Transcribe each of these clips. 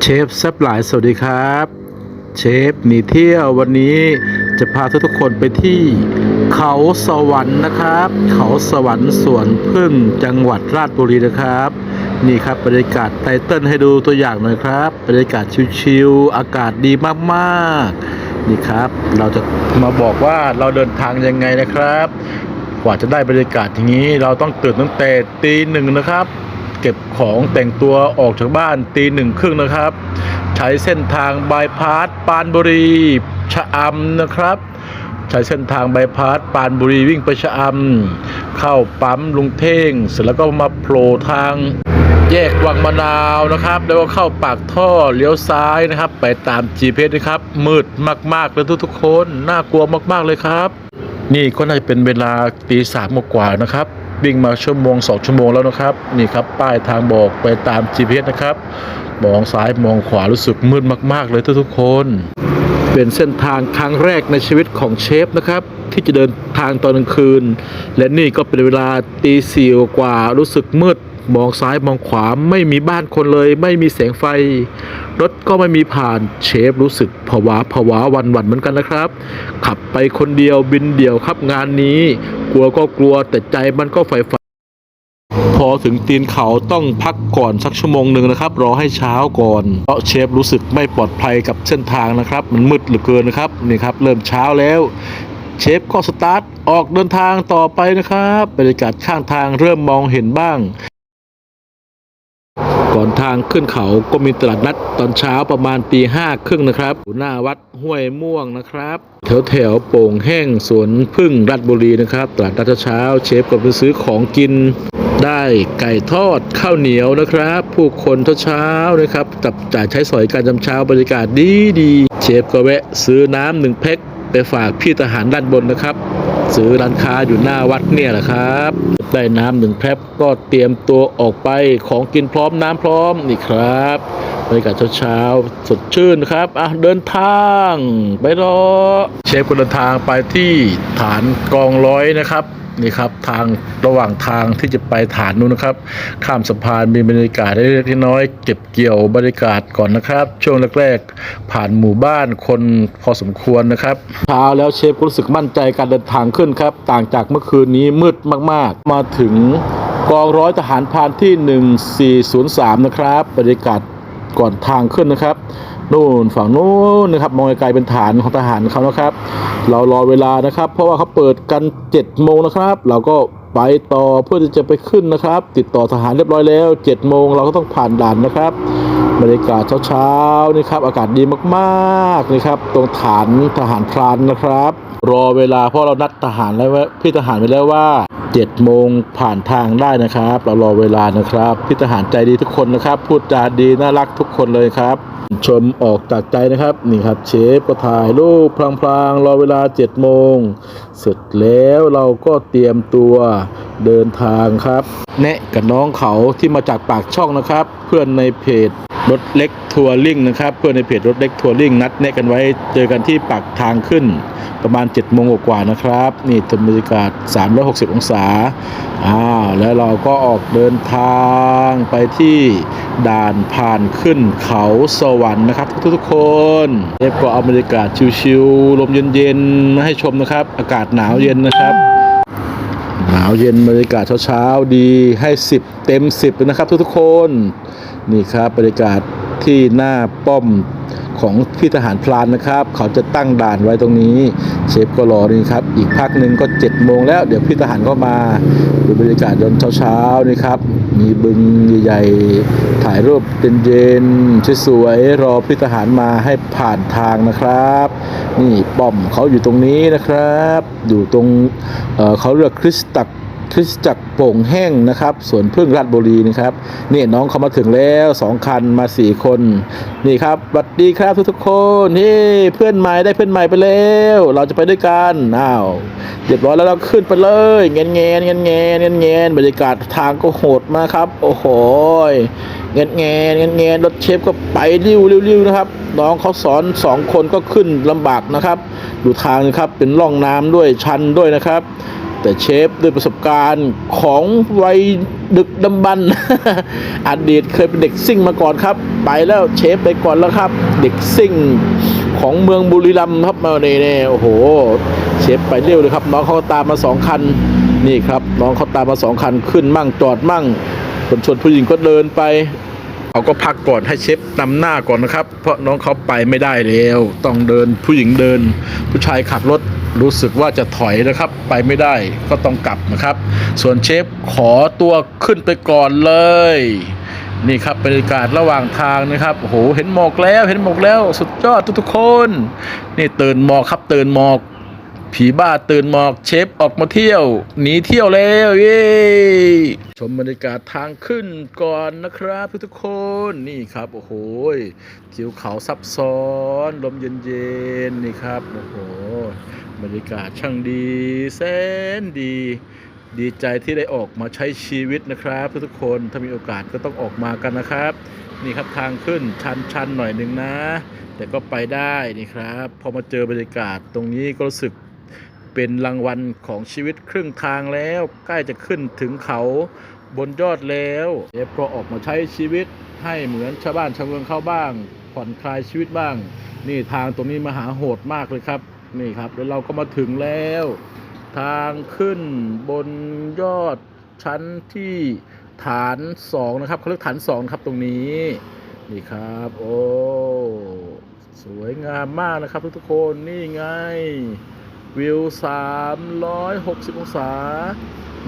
เชฟแซบหลายสวัสดีครับ เชฟหนีเที่ยววันนี้จะพาทุกๆคนไปที่เขาสวรรค์นะครับ เขาสวรรค์สวนพึ่งจังหวัดราชบุรีนะครับ นี่ครับบรรยากาศไตเติ้ลให้ดูตัวอย่างหน่อยครับบรรยากาศชิวๆอากาศดีมากๆนี่ครับ เราจะมาบอกว่าเราเดินทางยังไงนะครับ กว่าจะได้บรรยากาศอย่างนี้ เราต้องตื่นตั้งแต่ตีหนึ่งนะครับ เก็บของแต่งตัวออกจากบ้านตีหนึ่งครึ่งนะครับ ใช้เส้นทางบายพาสปานบุรีชะอำนะครับ ใช้เส้นทางบายพาสปานบุรีวิ่งไปชะอำเข้าปั๊มลุงเท่ง เสร็จแล้วก็มาโผล่ทางแยกวังมะนาวนะครับ แล้วก็เข้าปากท่อเลี้ยวซ้ายนะครับ ไปตาม GPS นะครับ มืดมากๆเลยทุกๆคน น่ากลัวมากๆเลยครับ นี่ก็น่าจะเป็นเวลาตีสามกว่านะครับ วิ่งมาชั่วโมงสองชั่วโมงแล้วนะครับ นี่ครับป้ายทางบอกไปตาม GPS นะครับ มองซ้ายมองขวารู้สึกมืดมาก ๆ เลยทุกคน เป็นเส้นทางครั้งแรกในชีวิตของเชฟนะครับ ที่จะเดินทางตอนกลางคืน และนี่ก็เป็นเวลาตีสี่กว่ารู้สึกมืด มองซ้ายมองขวาไม่มีบ้านคนเลย ไม่มีแสงไฟ รถก็ไม่มีผ่านเชฟรู้สึกผวาผวาวันวันเหมือนกันนะครับ ขับไปคนเดียวบินเดี่ยวครับงานนี้ กลัวก็กลัวแต่ใจมันก็ใฝ่ฝันพอถึงตีนเขาต้องพักก่อนสักชั่วโมงหนึ่งนะครับ รอให้เช้าก่อน เพราะเชฟรู้สึกไม่ปลอดภัยกับเส้นทางนะครับ มันมืดเหลือเกินนะครับนี่ครับ เริ่มเช้าแล้วเชฟก็สตาร์ทออกเดินทางต่อไปนะครับบรรยากาศข้างทางเริ่มมองเห็นบ้าง ก่อนทางขึ้นเขาก็มีตลาดนัดตอนเช้าประมาณตีห้าครึ่งนะครับหน้าวัดห้วยม่วงนะครับ แถวแถวโป่งแห้งสวนพึ่งรัฐบุรีนะครับ ตลาดนัดเช้าเชฟก็ไปซื้อของกินได้ไก่ทอดข้าวเหนียวนะครับ ผู้คนเช้าๆนะครับจับจ่ายใช้สอยการจำเช้าบรรยากาศดีดีเชฟก็แวะซื้อน้ำหนึ่งแพ็คไปฝากพี่ทหารด้านบนนะครับ ซื้อร้านค้าอยู่หน้าวัดเนี่ยแหละครับ ได้น้ำหนึ่งแพ็บก็เตรียมตัวออกไปของกินพร้อมน้ำพร้อมนี่ครับบรรยากาศเช้าๆสดชื่นครับอะเดินทางไปรอเชฟก็เดินทางไปที่ฐานกองร้อยนะครับ นี่ครับทางระหว่างทางที่จะไปฐานนู้นนะครับ ข้ามสะพานมีบรรยากาศเล็กๆน้อยเก็บเกี่ยวบรรยากาศก่อนนะครับ ช่วงแรกๆผ่านหมู่บ้านคนพอสมควรนะครับเช้าแล้วเชฟรู้สึกมั่นใจการเดินทางขึ้นครับ ต่างจากเมื่อคืนนี้มืดมากๆ มาถึงกองร้อยทหารพรานที่ 1403 นะครับบรรยากาศก่อนทางขึ้นนะครับ นู่นฝั่งนู้นนะครับมองไกลๆเป็นฐานของทหารเขานะครับ เรารอเวลานะครับ เพราะว่าเขาเปิดกัน7โมงนะครับ เราก็ไปต่อเพื่อที่จะไปขึ้นนะครับ ติดต่อทหารเรียบร้อยแล้ว7โมงเราก็ต้องผ่านด่านนะครับบรรยากาศเช้าๆนี่ครับอากาศดีมากๆนี่ครับตรงฐานทหารพรานนะครับ รอเวลาเพราะเรานัดทหารแล้วว่าพี่ทหารไปแล้วว่า 7โมงผ่านทางได้นะครับ เรารอเวลานะครับพี่ทหารใจดีทุกคนนะครับ พูดจาดีน่ารักทุกคนเลยครับ ชมออกจากใจนะครับนี่ครับเชฟก็ถ่ายรูปพลางๆรอเวลา7โมงเสร็จแล้วเราก็เตรียมตัวเดินทางครับ แนะกับน้องเขาที่มาจากปากช่องนะครับ เพื่อนในเพจ รถเล็กทัวริงนะครับเพื่อนในเพจรถเล็กทัวริงนัดแนะกันไว้เจอกันที่ปากทางขึ้น ประมาณ7โมงกว่าๆนะครับ นี่เป็นบรรยากาศ 360 องศาอ้าแล้วเราก็ออกเดินทางไปที่ด่านผ่านขึ้นเขาสวรรค์นะครับ ทุกๆคนเอฟก็เอาบรรยากาศชิวๆลมเย็นๆมาให้ชมนะครับ อากาศหนาวเย็นนะครับาวเย็นบรรยากาศเช้าๆดีให้ 10 เต็ม 10นะครับทุกๆคน นี่ครับบรรยากาศที่หน้าป้อม ของพี่ทหารพลานนะครับ เขาจะตั้งด่านไว้ตรงนี้ เชฟก็รอนี่ครับ อีกพักหนึ่งก็7จ็ดโมงแล้วเดี๋ยวพี่ทหารก็มาดูบรรยากาศยามเช้าๆนี่ครับ มีบึงใหญ่ๆถ่ายรูปเย็นๆสวยๆรอพี่ทหารมาให้ผ่านทางนะครับ นี่ป้อมเขาอยู่ตรงนี้นะครับ อยู่ตรงเเขาเรียกคริสตัก คริสจักรโป่งแห้งนะครับสวนพึ่งราชบุรีนะครับนี่น้องเขามาถึงแล้วสองคันมาสี่คน นี่ครับสวัสดีครับทุกๆคนนี่เพื่อนใหม่ได้เพื่อนใหม่ไปแล้ว เราจะไปด้วยกันอ้าวเรียบร้อยแล้วเราขึ้นไปเลยเงนเงนเงนเงนเงนเงนบรรยากาศทางก็โหดมากครับ โอ้โหเงนเงนเงนเงนรถเชฟก็ไปริ้วริ้วริ้วนะครับน้องเขาสอนสองคนก็ขึ้นลำบากนะครับ ดูทางนะครับเป็นร่องน้ำด้วยชันด้วยนะครับ แต่เชฟด้วยประสบการณ์ของวัยดึกดำบรรพ์อดีตเคยเป็นเด็กซิ่งมาก่อนครับ ไปแล้วเชฟไปก่อนแล้วครับ เด็กซิ่งของเมืองบุรีรัมย์ครับมาเน่ๆโอ้โห เชฟไปเร็วเลยครับ น้องเขาตามมาสองคันนี่ครับน้องเขาตามมาสองคันขึ้นมั่งจอดมั่งคนชนผู้หญิงก็เดินไปเขาก็พักก่อนให้เชฟนำหน้าก่อนนะครับ เพราะน้องเขาไปไม่ได้แล้ว ต้องเดินผู้หญิงเดิน ผู้ชายขับรถ รู้สึกว่าจะถอยนะครับ ไปไม่ได้ก็ต้องกลับนะครับ ส่วนเชฟขอตัวขึ้นไปก่อนเลย นี่ครับบรรยากาศระหว่างทางนะครับโหเห็นหมอกแล้วเห็นหมอกแล้ว สุดยอดทุกๆคน นี่ตื่นหมอกครับตื่นหมอก ผีบ้าตื่นหมอกเชฟออกมาเที่ยวหนีเที่ยวแล้วเย้ชมบรรยากาศทางขึ้นก่อนนะครับทุกๆคนนี่ครับโอ้โหทิวเขาซับซ้อนลมเย็นๆนี่ครับโอ้โห บรรยากาศช่างดีแสนดี ดีใจที่ได้ออกมาใช้ชีวิตนะครับ ทุกๆคนถ้ามีโอกาสก็ต้องออกมากันนะครับ นี่ครับทางขึ้นชันๆหน่อยหนึ่งนะ แต่ก็ไปได้นี่ครับ พอมาเจอบรรยากาศตรงนี้ก็รู้สึกเป็นรางวัลของชีวิตครึ่งทางแล้ว ใกล้จะขึ้นถึงเขาบนยอดแล้วเอฟก็ออกมาใช้ชีวิตให้เหมือนชาวบ้านชาวเมืองเข้าบ้าง ผ่อนคลายชีวิตบ้าง นี่ทางตรงนี้มหาโหดมากเลยครับ นี่ครับ แล้วเราก็มาถึงแล้ว ทางขึ้นบนยอดชั้นที่ฐานสองนะครับเขาเรียกฐานสองครับตรงนี้ นี่ครับ โอ้สวยงามมากนะครับทุกๆคนนี่ไง วิว 360 องศา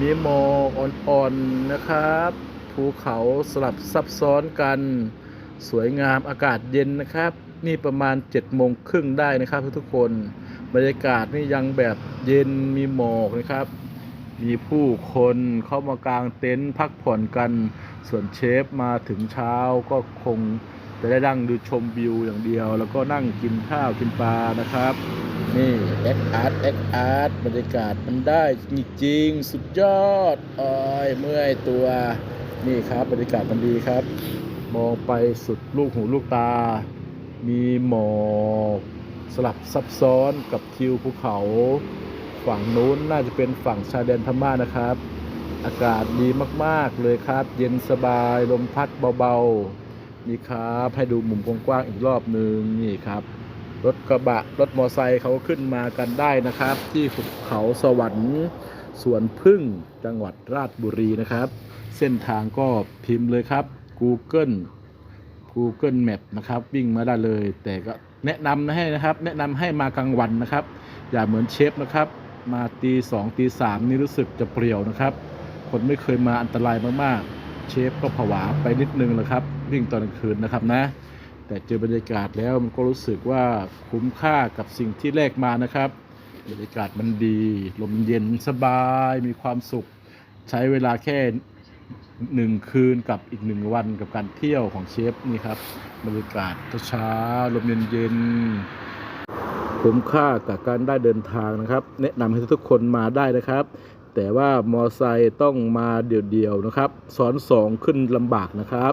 มีหมอกอ่อนๆนะครับ ภูเขาสลับซับซ้อนกัน สวยงามอากาศเย็นนะครับ นี่ประมาณ7โมงครึ่งได้นะครับทุกๆคน บรรยากาศนี่ยังแบบเย็นมีหมอกนะครับ มีผู้คนเข้ามากางเต็นท์พักผ่อนกัน ส่วนเชฟมาถึงเช้าก็คงจะได้นั่งดูชมวิวอย่างเดียว แล้วก็นั่งกินข้าวกินปลานะครับ นี่แอคอาร์ตแอคอาร์ตบรรยากาศมันได้จริงๆสุดยอดอ้อยเมื่อยตัวนี่ครับบรรยากาศมันดีครับ มองไปสุดลูกหูลูกตา มีหมอก สลับซับซ้อนกับทิวภูเขาฝั่งนู้นน่าจะเป็นฝั่งชายแดนพม่านะครับ อากาศดีมากๆเลยครับ เย็นสบายลมพัดเบาๆนี่ครับให้ดูมุมกว้างๆอีกรอบหนึ่งนี่ครับรถกระบะรถมอไซค์เขาขึ้นมากันได้นะครับ ที่ภูเขาสวรรค์สวนพึ่งจังหวัดราชบุรีนะครับ เส้นทางก็พิมพ์เลยครับ Google Google Map นะครับ วิ่งมาได้เลย แต่ก็แนะนำนะให้นะครับ แนะนำให้มากลางวันนะครับ อย่าเหมือนเชฟนะครับ มาตีสองตีสามนี่รู้สึกจะเปรี่ยวนะครับ คนไม่เคยมาอันตรายมากๆ เชฟก็ผวาไปนิดนึงแหละครับ วิ่งตอนกลางคืนนะครับนะ แต่เจอบรรยากาศแล้วมันก็รู้สึกว่าคุ้มค่ากับสิ่งที่แลกมานะครับบรรยากาศมันดี ลมเย็นสบายมีความสุข ใช้เวลาแค่ หนึ่งคืนกับอีกหนึ่งวันกับการเที่ยวของเชฟนี่ครับบรรยากาศเช้าลมเย็นๆคุ้มค่ากับการได้เดินทางนะครับ แนะนำให้ทุกคนมาได้นะครับ แต่ว่ามอไซค์ต้องมาเดี่ยวๆนะครับซ้อนสองขึ้นลำบากนะครับ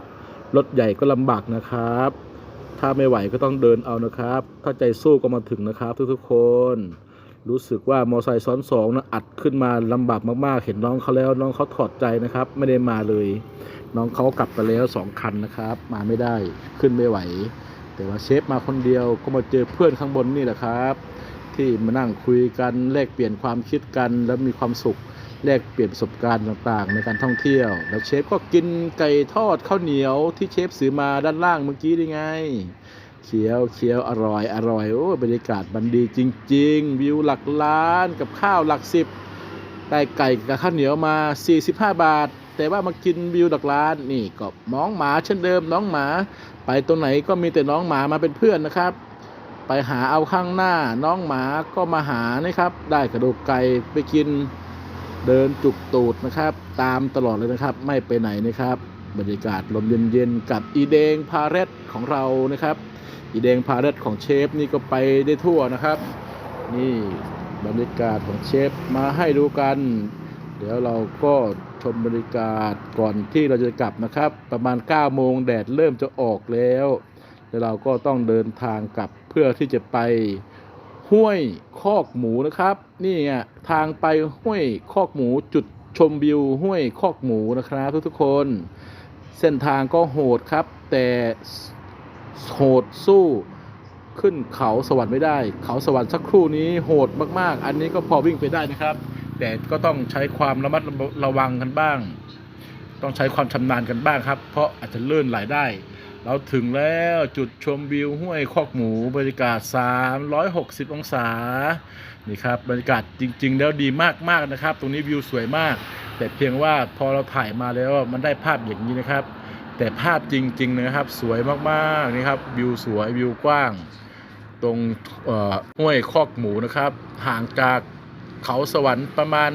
รถใหญ่ก็ลำบากนะครับ ถ้าไม่ไหวก็ต้องเดินเอานะครับ ถ้าใจสู้ก็มาถึงนะครับทุกๆคน รู้สึกว่ามอไซค์ซ้อนสองนะอัดขึ้นมาลำบากมากๆ เห็นน้องเขาแล้วน้องเขาถอดใจนะครับ ไม่ได้มาเลย น้องเขากลับไปแล้วสองคันนะครับ มาไม่ได้ขึ้นไม่ไหว แต่ว่าเชฟมาคนเดียวก็มาเจอเพื่อนข้างบนนี่แหละครับ ที่มานั่งคุยกันแลกเปลี่ยนความคิดกันแล้วมีความสุขแลกเปลี่ยนประสบการณ์ต่างๆ ในการท่องเที่ยว แล้วเชฟก็กินไก่ทอดข้าวเหนียวที่เชฟซื้อมาด้านล่างเมื่อกี้นี่ไง เคี้ยวเคี้ยวอร่อยอร่อยโอ้บรรยากาศมันดีจริง ๆ วิวหลักล้านกับข้าวหลักสิบได้ไก่กับข้าวเหนียวมา 45 บาท แต่ว่ามากินวิวหลักล้านนี่ก็น้องหมาเช่นเดิมน้องหมา ไปตรงไหนก็มีแต่น้องหมามาเป็นเพื่อนนะครับ ไปหาเอาข้างหน้าน้องหมาก็มาหานะครับ ได้กระดูกไก่ไปกินเดินจุกตูดนะครับ ตามตลอดเลยนะครับ ไม่ไปไหนนะครับ บรรยากาศลมเย็นๆกับอีเดงพาเรตของเรานะครับ อีเดงพาเรตของเชฟนี่ก็ไปได้ทั่วนะครับ นี่บรรยากาศของเชฟมาให้ดูกัน เดี๋ยวเราก็ชมบรรยากาศก่อนที่เราจะกลับนะครับ ประมาณ9โมงแดดเริ่มจะออกแล้วแล้วเราก็ต้องเดินทางกลับเพื่อที่จะไปห้วยคอกหมูนะครับ นี่ไงทางไปห้วยคอกหมูจุดชมวิวห้วยคอกหมูนะครับทุกๆคน เส้นทางก็โหดครับ แต่ โหดสู้ขึ้นเขาสวรรค์ไม่ได้ เขาสวรรค์สักครู่นี้โหดมากๆ อันนี้ก็พอวิ่งไปได้นะครับ แต่ก็ต้องใช้ความระมัดระวังกันบ้าง ต้องใช้ความชำนาญกันบ้างครับ เพราะอาจจะเลื่อนไหลได้ เราถึงแล้วจุดชมวิวห้วยคอกหมูบรรยากาศ 360 องศา นี่ครับบรรยากาศจริง ๆ แล้วดีมากๆนะครับ ตรงนี้วิวสวยมาก แต่เพียงว่าพอเราถ่ายมาแล้วมันได้ภาพอย่างนี้นะครับ แต่ภาพจริงๆนะครับ สวยมากๆนี่ครับวิวสวยวิวกว้าง ตรงห้วยคอกหมูนะครับ ห่างจากเขาสวรรค์ประมาณ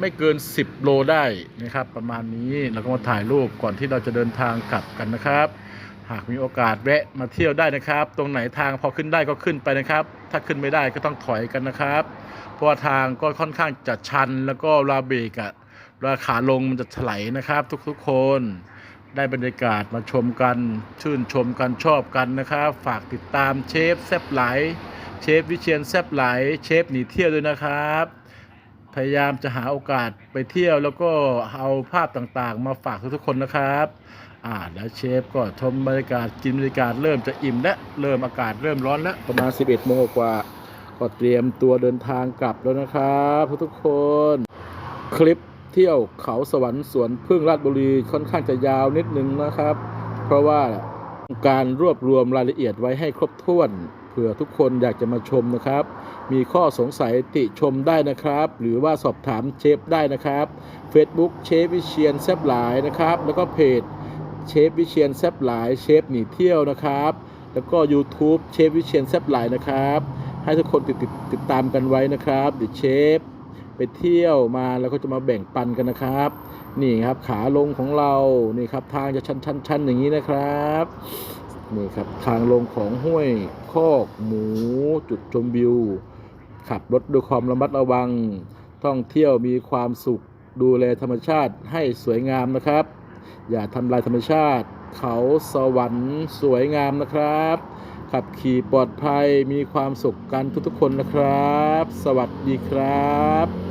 ไม่เกิน 10 โลได้นะครับ ประมาณนี้เราก็มาถ่ายรูปก่อนที่เราจะเดินทางกลับกันนะครับ หากมีโอกาสแวะมาเที่ยวได้นะครับ ตรงไหนทางพอขึ้นได้ก็ขึ้นไปนะครับ ถ้าขึ้นไม่ได้ก็ต้องถอยกันนะครับ เพราะว่าทางก็ค่อนข้างจะชันแล้วก็ลาเบกอะราขาลงมันจะถลายนะครับ ทุกๆคน ได้บรรยากาศมาชมกัน ชื่นชมกันชอบกันนะครับ ฝากติดตามเชฟแซบไหล เชฟวิเชียนแซบไหล เชฟหนีเที่ยวด้วยนะครับ พยายามจะหาโอกาสไปเที่ยวแล้วก็เอาภาพต่างๆ มาฝากทุกๆคนนะครับอ่าแล้วเชฟก็ชมบรรยากาศกินบรรยากาศเริ่มจะอิ่มและเริ่มอากาศเริ่มร้อนแล้วประมาณ 11โมงกว่าก็เตรียมตัวเดินทางกลับแล้วนะครับทุกๆคนคลิป เที่ยวเขาสวรรค์สวนพึ่งราชบุรีค่อนข้างจะยาวนิดนึงนะครับ เพราะว่าการรวบรวมรายละเอียดไว้ให้ครบถ้วนเผื่อทุกคนอยากจะมาชมนะครับ มีข้อสงสัยติชมได้นะครับ หรือว่าสอบถามเชฟได้นะครับ Facebook เชฟวิเชียนแซบหลายนะครับ แล้วก็เพจเชฟวิเชียนแซบหลายเชฟหนีเที่ยวนะครับ แล้วก็ YouTube เชฟวิเชียนแซบหลายนะครับ ให้ทุกคนติดติดติดตามกันไว้นะครับเดี๋ยวเชฟ ไปเที่ยวมาแล้วก็จะมาแบ่งปันกันนะครับ นี่ครับขาลงของเรานี่ครับทางจะชันชันชันอย่างนี้นะครับนี่ครับทางลงของห้วยคอกหมูจุดชมวิว ขับรถด้วยความระมัดระวัง ท่องเที่ยวมีความสุขดูแลธรรมชาติให้สวยงามนะครับ อย่าทำลายธรรมชาติ เขาสวรรค์สวยงามนะครับ ขับขี่ปลอดภัยมีความสุขกันทุกๆคนนะครับ สวัสดีครับ